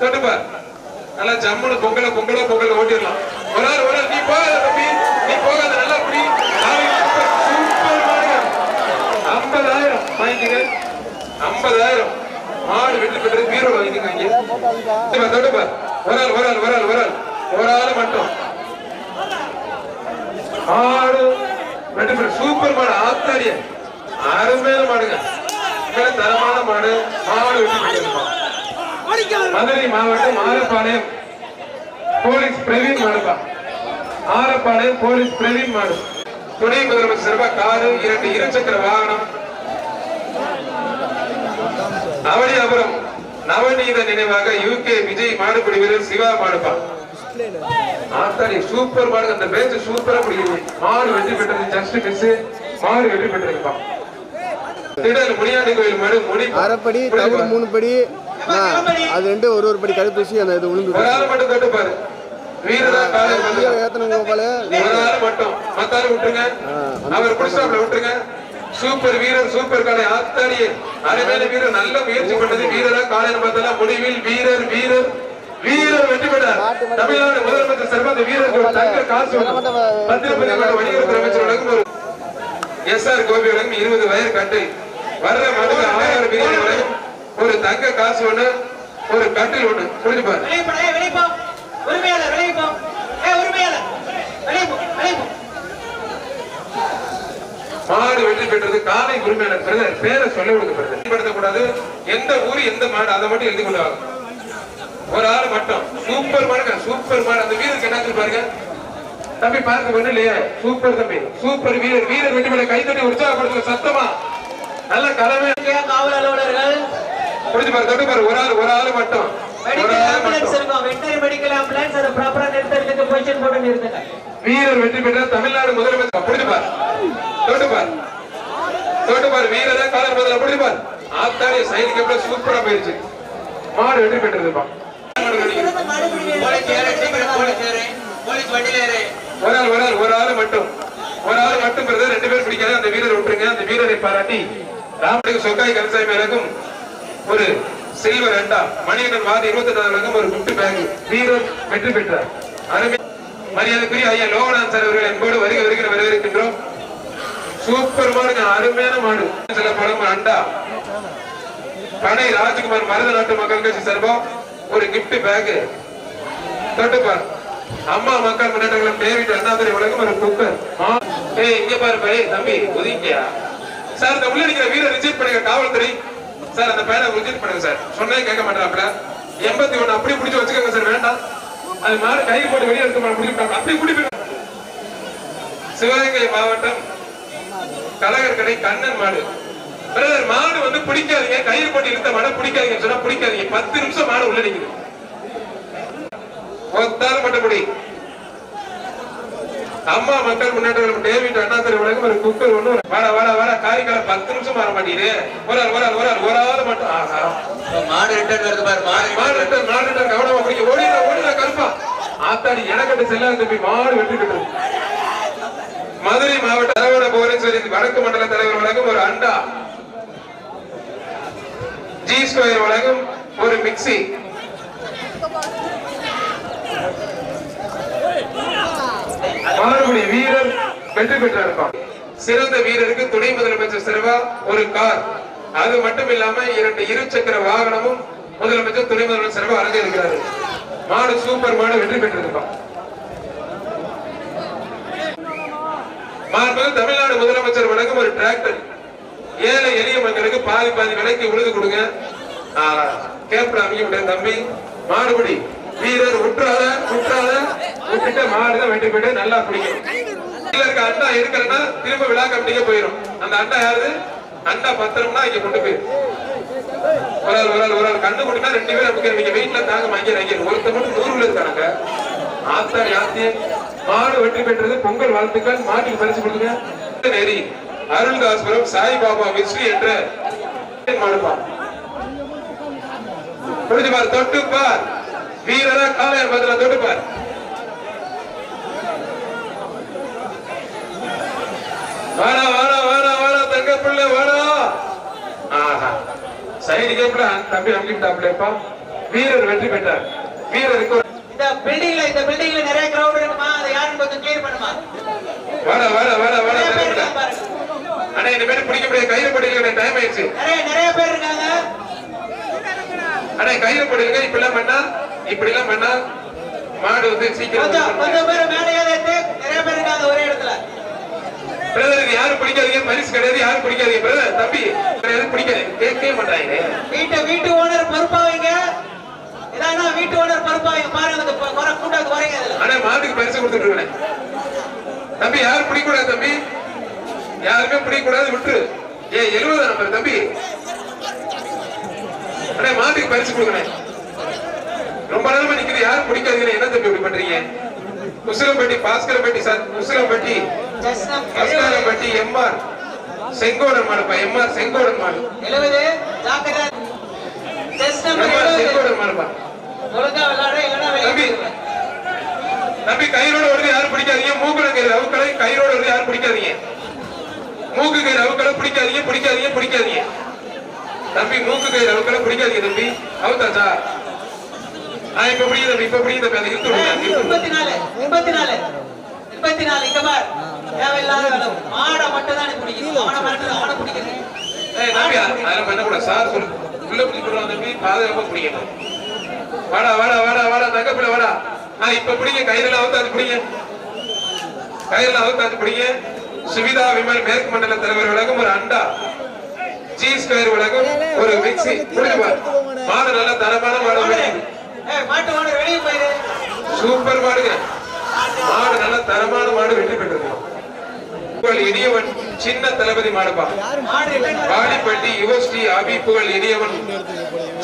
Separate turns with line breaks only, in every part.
தொட்டுப்பார் நல்லா ஜம்முன்னு பொங்கல பொங்கல பொங்கல ஓட்டிடலாம். ஒரு ஆள் ஒரு நீ போகாத தம்பி. நீ போகாத நல்லா புடி சூப்பர் மாடுங்க. ஐம்பதாயிரம் வாங்கிக்கங்க. ஐம்பதாயிரம். மாடு வெற்றி பெற்று பீரோ வாங்கிக்கங்க இங்க. ஒரு ஆள் ஒரு ஆள் ஒரு ஆள் ஒரு ஆள் ஒரு ஆள் மட்டும். மாடு வெற்றி பெற்று சூப்பர் மாடு ஆத்தாரிய. அருமையான மாடுங்க. தரமான மாடு. மாடு வெற்றி பெற்றிருக்கோம். மதுரை மாவட்டம் ஆரப்பாளையம் போலீஸ் பிரவீன் மாடுப்பா ஆரப்பாளையம் போலீஸ் பிரவீன் மாடு. துணை முதலமைச்சர் சிறப்பா காரு இரண்டு இருசக்கர வாகனம். அவனியாபுரம் நவநீத நினைவாக யூகே விஜய் மாடுபிடி வீரர் சிவா மாடுப்பா ஆத்தாடி சூப்பர் மாடு. அந்த பேச்சு சூப்பரா பிடிக்குது. மாடு வெற்றி பெற்றது ஜஸ்ட் மிஸ் மாடு வெற்றி பெற்றிருப்பா திடல் முனியாண்டி கோயில் மாடு முனி
அரைப்படி மூணு படி. அது ரெண்டு ஒரு ஒரு படி கழுப்பூசி அந்த இது விழுந்து ஏத்தன கோபால.
மட்டும். மத்தாலும் விட்டுருங்க. அவர் புடிச்சாப்ல விட்டுருங்க. சூப்பர் வீரர் சூப்பர் காலை ஆத்தாடியே அருமையான வீரர் நல்ல முயற்சி பண்ணது. வீரரா காலையில பார்த்தலாம் முடிவில் வீரர் வீரர் வீரர் வெற்றி பெற்றார். தமிழ்நாடு முதலமைச்சர் வீரருக்கு ஒரு தங்க காசு. பத்திரப்பதி வணிகத்துறை அமைச்சர் வழங்கும் எஸ் ஆர் கோபி வழங்கும் இருபது வயது கட்டு. வர்ற மதுக்கு ஆயிரம் வழங்கும் ஒரு தங்க காசு ஒண்ணு ஒரு கட்டில் ஒண்ணு. புரிஞ்சு பாரு.
விளைவிப்பா ஏய் விளைவிப்பா உரிமையாளர் விளைவிப்பா ஏய் உரிமையாளர். விளைவிப்பா விளைவிப்பா
மாடு வெற்றி பெற்றது காலை உரிமையாளர் பிரதர். பேரை சொல்ல பிரதர். பயன்படுத்தக்கூடாது எந்த ஊர் எந்த மாடு அதை மட்டும் எழுதி கொண்டு வாங்க. ஒரு ஆள் மட்டும். சூப்பர் மாடுங்க சூப்பர் மாடு. அந்த வீரருக்கு என்ன பாருங்க தம்பி பார்க்க பண்ணு இல்லையா சூப்பர் தம்பி. சூப்பர் வீரர். வீரர் வெற்றி பெற்ற கைத்தட்டி புரிஞ்சு பாரு தொட்டு பாரு ஒரு ஆள் ஒரு ஆள் மட்டும். வீரர் வெற்றி பெற்ற தமிழ்நாடு முதலமைச்சர் புரிஞ்சு பார். தொட்டு பார். தொட்டு பார் வீரரை காலர் முதல்ல புரிஞ்சு பார். ஆத்தாடி சைடு கேப்ல சூப்பரா போயிருச்சு. மாடு வெற்றி
ஏறு
ஒரு ஆள் ஒரு ஆள் ஒரு ஆள் மட்டும். ஒரு ஆள் மட்டும் ரெண்டு பேர் பிடிக்காது. அந்த வீரர் விட்டுருங்க அந்த வீரரை பாராட்டி. ராமலிங்க சொக்காய் கருசாமி எனக்கும் ஒரு சில்வர் அண்டா மணிகண்டன் வாதி இருபத்தி எட்டாவது ஒரு குட்டு பேக் வீரர் வெற்றி பெற்றார். அருமை மரியாதைக்குரிய ஐயா லோகநாத் சார் அவர்கள் என்போடு வருகை வருகிற வரவேற்கின்றோம். சூப்பர் மாடுங்க அருமையான மாடு. சில படம் அண்டா பனை ராஜ்குமார் மருத நாட்டு மக்கள் கட்சி சார்பா ஒரு கிஃப்ட் பேக் தொட்டுப்பார். அம்மா மக்கள் முன்னேற்றங்களும் டேவிட் அண்ணாதுரை உலகம் ஒரு குக்கர் ஏய் இங்க பாரு பை தம்பி ஒதுங்கியா சார் இந்த உள்ள நிக்கிற வீரர் ரிஜெக்ட் பண்ணுங்க காவல்துறை சார் அந்த பையனை ரிஜெக்ட் பண்ணுங்க சார். சொன்னே கேட்க மாட்டாப்ல எண்பத்தி ஒண்ணு அப்படி பிடிச்சி வச்சுக்கோங்க சார் வேண்டாம். அது மாதிரி கை போட்டு வெளியே எடுத்து மாடு அப்படி பிடி சிவகங்கை மாவட்டம் கலகர் கடை கண்ணன் மாடு. பிரதர் மாடு வந்து பிடிக்காதீங்க. கயிறு போட்டு இழுத்த மாடை பிடிக்காதீங்கன்னு சொன்னா பிடிக்காதீங்க. பத்து நிமிஷம் மாடு உள்ள நிக்குது. ஒத்தால் மட்டப்படி அம்மா மக்கள் முன்னேற்றம் டேவிட் அண்ணாதுரை உலகம் ஒரு குக்கர் ஒண்ணு வாடா வாடா வாடா காய்கறி பத்து நிமிஷம் வர மாட்டேங்குது. ஒரு ஆள் ஒரு ஆள் ஒரு ஆள் ஒரு ஆள் மட்டும். ஆஹா.
மாடு ரிட்டர்ன் வருது பாரு மாடு
மாடு மாடு கவனமா பிடிக்க ஓடிடா ஓடிடா கருப்பா. ஆத்தாடி எனக்கட்டு செல்லாத தம்பி மாடு வெற்றி பெற்றது மதுரை மாவட்ட அரவண வடக்கு மண்டல தலைவர் வழங்கும் ஒரு அண்டா. ஜி ஸ்கொயர் வழங்கும் ஒரு மிக்ஸி மாறுபடி வீரர் வெற்றி பெற்றிருப்பான் சிறந்த வீரருக்கு துணை முதலமைச்சர் சிறவா ஒரு கார். அது மட்டும் இல்லாம இரண்டு இருசக்கர வாகனமும் முதலமைச்சர் துணை முதலமைச்சர் சிறவா இருக்கிறாரு. மாடு சூப்பர் மாடு வெற்றி பெற்றிருப்பான் மாண்புமிகு தமிழ்நாடு முதலமைச்சர் வழங்கும் ஒரு டிராக்டர். ஏழை எளிய மக்களுக்கு பாதி பாதி விலைக்கு உழுது கொடுங்க. கேப்டன் அமைக்க தம்பி மாடுபடி. வீரர் உற்றாத உற்றாத விட்டுட்டு மாடுதான் வெட்டி போயிட்டு நல்லா பிடிக்கும் கீழ இருக்க அண்டா எடுக்கலன்னா திரும்ப விழா கமிட்டிக்கே போயிடும் அந்த அண்டா யாரு? அண்டா பத்திரம்னா இங்க கொண்டு போயிடும் ஒரு ஆள் ஒரு ஆள் ஒரு ஆள். கண்ணு கொடுத்தா ரெண்டு பேரும் நமக்கு நீங்க வீட்டுல தாங்க வாங்கி வாங்கி ஒருத்தர் மட்டும் நூறுல இருக்காங்க ஆத்தாடி ஆத்தி. மாடு வெற்றி பெற்றது பொங்கல் வாழ்த்துக்கள். மாட்டுக்கு பரிசு கொடுங்க. நெறி. அருள்தாஸ்புரம் சாய்பாபா விஸ்ரீ என்ற மாடுப்பா புரிஞ்சு பார் தொட்டு வீரரா காலையர் பதில தொட்டுப்பார். வாடா வாடா வாடா வாடா தங்க பிள்ளை வாடா. ஆஹா. சைடு கேப்ல தம்பி அங்கிட்டாப்லப்பா. வீரர் வெற்றி பெற்றார். வீரருக்கு
இந்த பில்டிங்ல இந்த பில்டிங்ல நிறைய கிரவுட் இருக்குமா? அதை யாருன்னு கொஞ்சம் கிளியர் பண்ணுமா?
வாடா வாடா வாடா வாடா
பேர்
அண்ணா இந்த மாதிரி பிடிக்க முடியாது கயிறு படிக்க டைம் ஆயிடுச்சு.
நிறைய நிறைய பேர் இருக்காங்க.
அண்ணா கயிறு படிக்க இப்படி எல்லாம் பண்ணா? இப்படி எல்லாம் பண்ணா? மாடு வந்து சீக்கிரம்
கொஞ்சம் பேர் மேலே ஏறிட்டு நிறைய பேர் இருக்காங்க ஒரே இடத்துல.
யாரும் பிடிக்காதீங்க பரிசு கிடையாது யாரும் பிடிக்காதீங்க பிரதர் தம்பி. கிடையாது பிடிக்காது கேட்கவே மாட்டாங்க.
வீட்டு வீட்டு ஓனர் பொறுப்பா வைங்க. இதானா வீட்டு ஓனர் பொறுப்பா வைங்க. பாருங்க அந்த கொ- குறை கூட்டாக்கு வரீங்க
ஆனா மாட்டுக்கு பரிசு கொடுத்துட்டு இருக்கேன். தம்பி யாரும் பிடிக்கூடாது தம்பி. யாருமே பிடிக்கூடாது விட்டுரு ஏ எழுபது நம்பர் தம்பி. அண்ணே மாட்டுக்கு பரிசு கொடுக்கணும் ரொம்ப நேரமா நிக்குது யாரும் பிடிக்காதீங்க. என்ன தம்பி இப்படி பண்றீங்க? உசிலம்பட்டி பாஸ்கரம்பட்டி சார் உசிலம்பட்டி
ஜஸ்னம்
அஸ்காரம்பட்டி எம்ஆர். செங்கோடன் மாடுப்பா எம்ஆர் செங்கோடன் மாடு.
எழுபது
செங்கோடன் மாடுப்பா தம்பி. கயிறோட வருது யாரும் பிடிக்காதீங்க. மூக்குல கயிறு அவுக்களை கயிறோட வருது யாரும் பிடிக்காதீங்க. மூக்கு கயிறு அவுக்களை பிடிக்காதீங்க பிடிக்காதீங்க பிடிக்காதீங்க. தம்பி மூக்கு கயிறு அவுக்களை பிடிக்காதீங்க தம்பி. அவுத்தாச்சா ஆ இப்ப தம்பி இப்ப பிடிக்குது தம்பி. அதை இழுத்து விடுங்க.
எண்பத்தி நாலு எண்பத்தி நாலு. எண்பத்தி நாலு இங்க பார் தேவையில்லாத வேலை மாடை மட்டும் தான் பிடிக்கும் அவனை மறந்து அவனை பிடிக்கணும்
ஏய் தம்பி அதெல்லாம் பண்ணக்கூடாது சார் சொல்லு உள்ள பிடிச்சி போடுவாங்க தம்பி பாதுகாப்பா பிடிக்கணும் வாடா வாடா வாடா வாடா தங்க பிள்ளை வாடா. ஆ இப்ப பிடிங்க கயிறுல அவுத்தாச்சு பிடிங்க. கயிறுல அவுத்தாச்சு பிடிங்க. சுவிதா விமல் மேற்கு மண்டல தலைவர் வழங்கும் ஒரு அண்டா. சீஸ் கயிறு வழங்கும் ஒரு மிக்ஸி புரிஞ்சு பாரு மாடு நல்ல தரமான மாடு சூப்பர் மாடுங்க. மாடு நல்ல தரமான மாடு வெற்றி பெற்றது. புகழ் இனியவன் சின்ன தளபதி மாடுப்பா. வாடிப்பட்டி யுவஸ்ரீ அபி புகழ் இனியவன்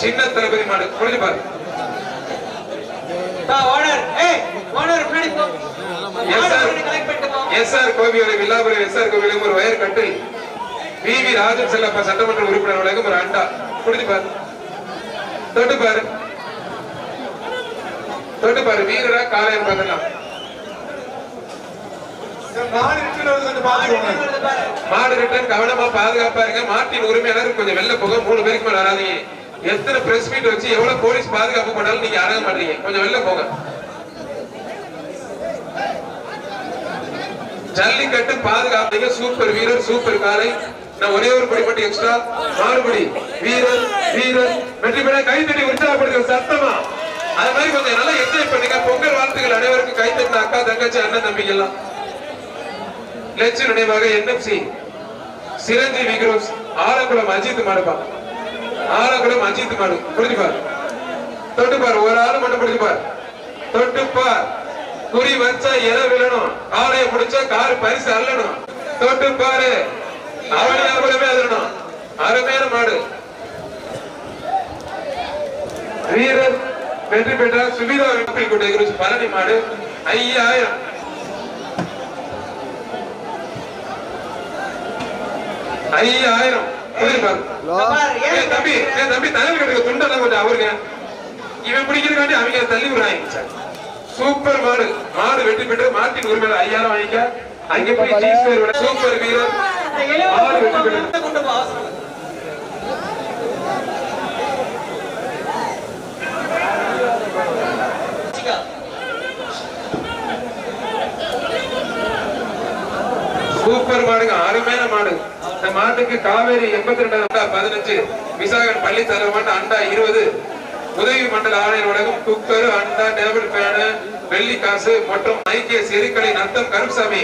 சின்ன தளபதி மாடு. புரிஞ்சு பாரு.
பா ஓனர். ஏய் ஓனர் முன்னாடி போ.
Yes, sir.
கலெக்ட் பண்ணிட்டு போ.
எஸ் ஆர் கோவியோட வில்லாபுரம் எஸ் ஆர் கோவிலும் ஒரு வயர் கட்டில் வி வி ராஜன் செல்லப்பா சட்டமன்ற உறுப்பினர் வழங்கும் ஒரு அண்டா. புரிஞ்சு பாரு. தொட்டு பாரு. தொட்டு பாரு வீரரா காலையில் பார்க்கலாம்
மாடு
ரிட்டர்ன் கவனமா பாதுகாப்பா இருங்க. மாட்டின் உரிமையாளர் கொஞ்சம் வெளில போக மூணு பேருக்கு மேல வராதீங்க. எத்தனை பிரஸ் மீட் வச்சு எவ்வளவு போலீஸ் பாதுகாப்பு பண்ணாலும் நீங்க அடங்க மாட்டீங்க கொஞ்சம் வெளில போங்க. ஜல்லிக்கட்டு பாதுகாப்பீங்க. சூப்பர் வீரர் சூப்பர் காலை நான் ஒரே ஒரு படி மட்டும் எக்ஸ்ட்ரா மாறுபடி. வீரர் வீரர். வெற்றி பெற கைத்தட்டி உற்சாகப்படுத்துங்க சத்தமா. அது மாதிரி கொஞ்சம் நல்லா என்ஜாய் பண்ணுங்க. பொங்கல் வாழ்த்துக்கள் அனைவருக்கும். கைத்தட்டின அக்கா தங்கச்சி அண்ணன் தம்பிங்க எல்லாம் நினைவாக என்எஃப்சி சிரஞ்சீவி குரூப்ஸ் ஆலங்குளம் அஜித் மாடுப்பா ஆலங்குளம் அஜித் மாடு புரிஞ்சு தொட்டுப்பார் தொட்டு ஒரு ஆளு மட்டும் புரிஞ்சுப்பார் தொட்டுப்பார் தொட்டு குறி வச்சா இல விழணும். காலைய முடிச்சா கார் பரிசு அள்ளணும். தொட்டு பாரு. அவனே அவளமே அதிரணும் அருமையான மாடு. வீரர் வெற்றி பெற்றார். சுபிதா வெற்றி பழனி மாடு. ஐயாயிரம். ஐயாயிரம். தம்பி தம்பி தலையில் கட்டுக்க துண்டெல்லாம் கொஞ்சம் அவருங்க இவன் பிடிக்கிறதுக்காண்டி அவங்க தள்ளி விடுறாங்க. சார் சூப்பர் மாடு. மாடு வெற்றி பெற்று மாட்டின் உரிமையில ஐயாயிரம் வாங்கிக்க. அங்க போய் சூப்பர் வீரர். மாடு வெற்றி பெற்று
கொண்டு போ அவசரம் இல்லை. வச்சுக்கோ.
சூப்பர் மாடுங்க அருமையான மாடு. இந்த மாட்டுக்கு காவேரி எண்பத்தி ரெண்டாவது பதினஞ்சு. விசாகன் பள்ளி தலைவர் அண்டா இருபது. உதவி மண்டல ஆணையர் வழங்கும் குக்கர் அண்டா டேபிள் பேனு வெள்ளி காசு மற்றும் ஐக்கிய செருக்களை நத்தம் கருப்சாமி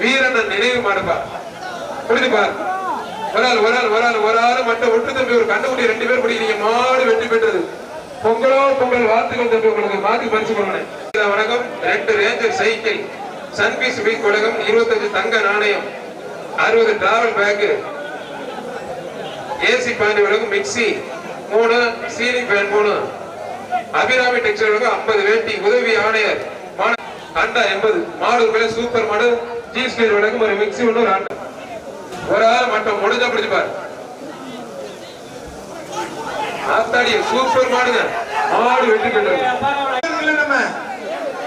வீரன் நினைவு மாடுப்பா. புரிஞ்சுபார் ஒரு ஆள் ஒரு ஆள் ஒரு ஆள் ஒரு ஆள் மட்டும் ஒட்டு தம்பி ஒரு கண்டுபிடி ரெண்டு பேர் பிடிக்கிறீங்க. மாடு வெற்றி பெற்றது. பொங்கலோ பொங்கல் வாழ்த்துக்கள் தம்பி உங்களுக்கு மாத்தி பறிச்சு கொடுங்க வணக்கம். ரெண்டு ரேஞ்சர் சைக்கிள். சன்பீஸ் வீக் உலகம் இருபத்தஞ்சு தங்க நாணயம் அறுபது டிராவல் பேக் ஏசி பாண்டி உலகம் மிக்சி மூணு சீலிங் ஃபேன் மூணு. அபிராமி டெக்ஸ்டைல் உலகம் ஐம்பது வேட்டி உதவி ஆணையர் அண்டா எண்பது. மாடு விலை சூப்பர் மாடு ஜீஸ் கீர் உலகம் ஒரு மிக்சி ஒன்று ஒரு அண்டா ஒரு ஆள் மட்டும் முடிஞ்சா பிடிச்சு பாரு. ஆத்தாடிய சூப்பர் மாடுங்க மாடு வெற்றி பெற்றது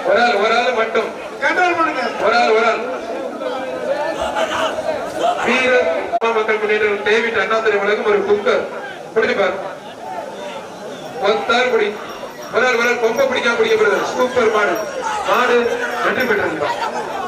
ஒரு ஆள் ஒரு ஆள் மட்டும். ஒரு ஆள் ஒரு ஆள் வீர மக்கள் முன்னேற்ற டேவிட் அண்ணாதுரை வழங்கும் ஒரு குக்கர் பிடிச்சு பாரு. ஒத்தால் பிடி ஒரு ஆள் கொம்ப பிடிக்காம பிடிக்கப்படுகிறது சூப்பர் மாடு. மாடு வெற்றி பெற்றிருந்தான்